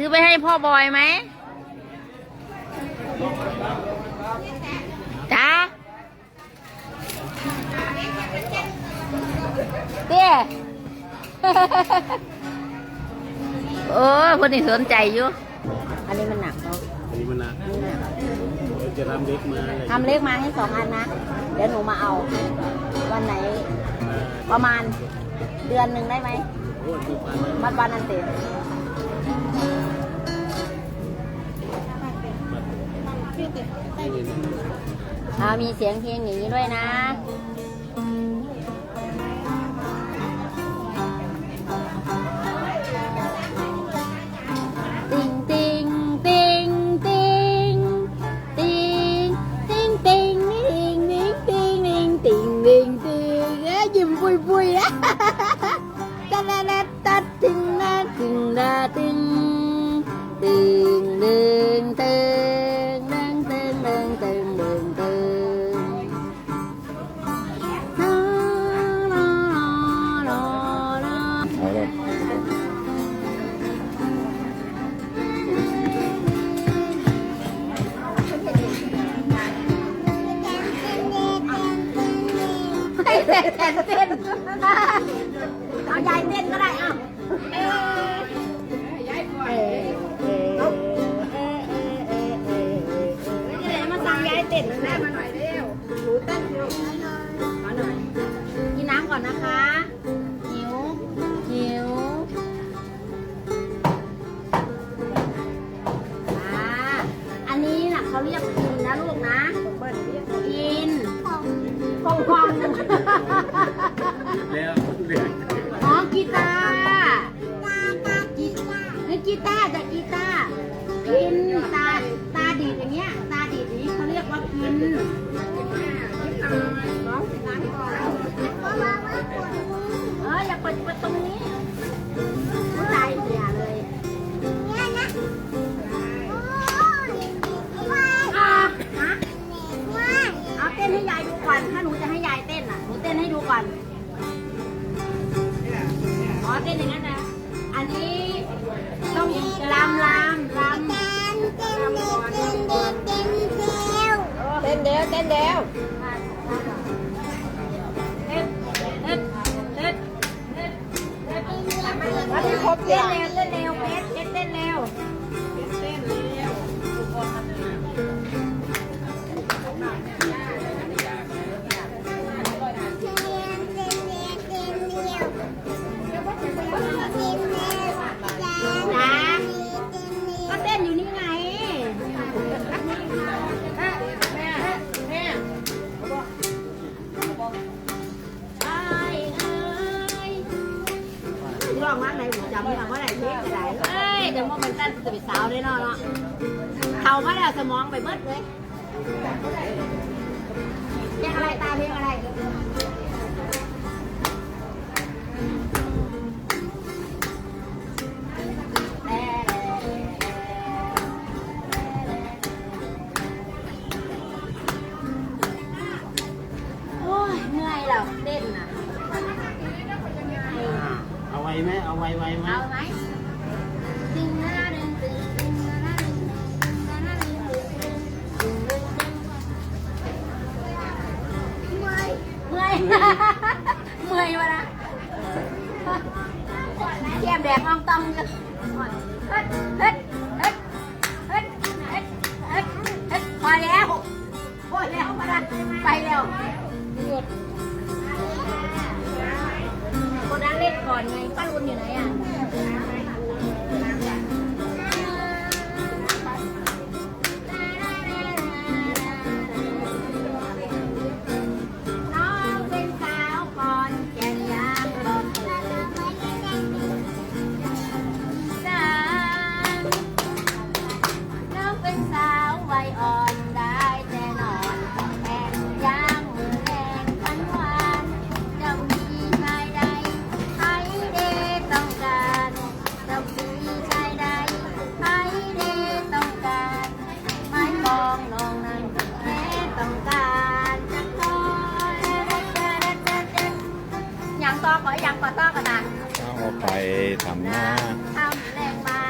ซื้อไปให้พ่อบอยไหมจ้าเตี้ยโอ้ยคนนี้สนใจอยู่ อันนี้มันหนักเนาะอันนี้มันนะมันหนักเดี๋ยวจะทำเล็กมาอะไรทำเล็กมาให้สองอันนะ เดี๋ยวหนูมาเอา วันไหน ประมาณเดือนหนึ่งได้ไหมโอ้ยดูปันนะมัดวันอันเต็ม เอามีเสียงเพลงอย่างนี้ด้วยนะยิ้มปุยปุยนะ เอาเลยให้เต้นเต้นเต้นเอายายเต้นก็ได้อะเอ้ยายปล่อยเอ้ยเอ้ยเอ้ยเอ้ยเอ้ยมาสั่งยายเอ้นได้มาหน่อย ฟองฟองแล้วเดี๋ยวอ๋อกีตาร์กีเฮ้ยกีตาร์จากกีตาร์กินตาตาดีดอย่างเงี้ย ตาดีดอย่างนี้เขาเรียกว่ากินเอออย่าเปิดเปิดตรงนี้ผู้ชายเสียเลยอะฮะเอาเต้นให้ยายดูก่อนถ้าหนู เป็นอย่างนั้นนะ อันนี้ต้องลำลำลำ เต้นเดียวเต้นเดียว ร้องมาไหนผมจำไม่ได้ว่าไหนเพลงจะไหนเอ้ยเดี๋ยวมันเป็นตั้นจะเป็นสาวได้เนาะเนาะเขามาแล้วสมองไปเบิดเลยเพลงอะไรตาเพลงอะไร ไว้ไหมเอาไว้ไวไหมเอาไหมตึงนะดึงตึงตึงนะดึงตึงนะดึงตึงตึงตึงตึงเมื่อยเมื่อยเมื่อยวะนะแก้มแดงมองต้องเฮ็ดเฮ็ดเฮ็ดเฮ็ดเฮ็ดเฮ็ดเฮ็ดพอแล้วพอแล้วมาละไปแล้วหยุด ก่อนไงป้ารุนอยู่ไหนอะ ตอขออย่างปอตอกระดาษเอาไปทำหน้าทำแรงมา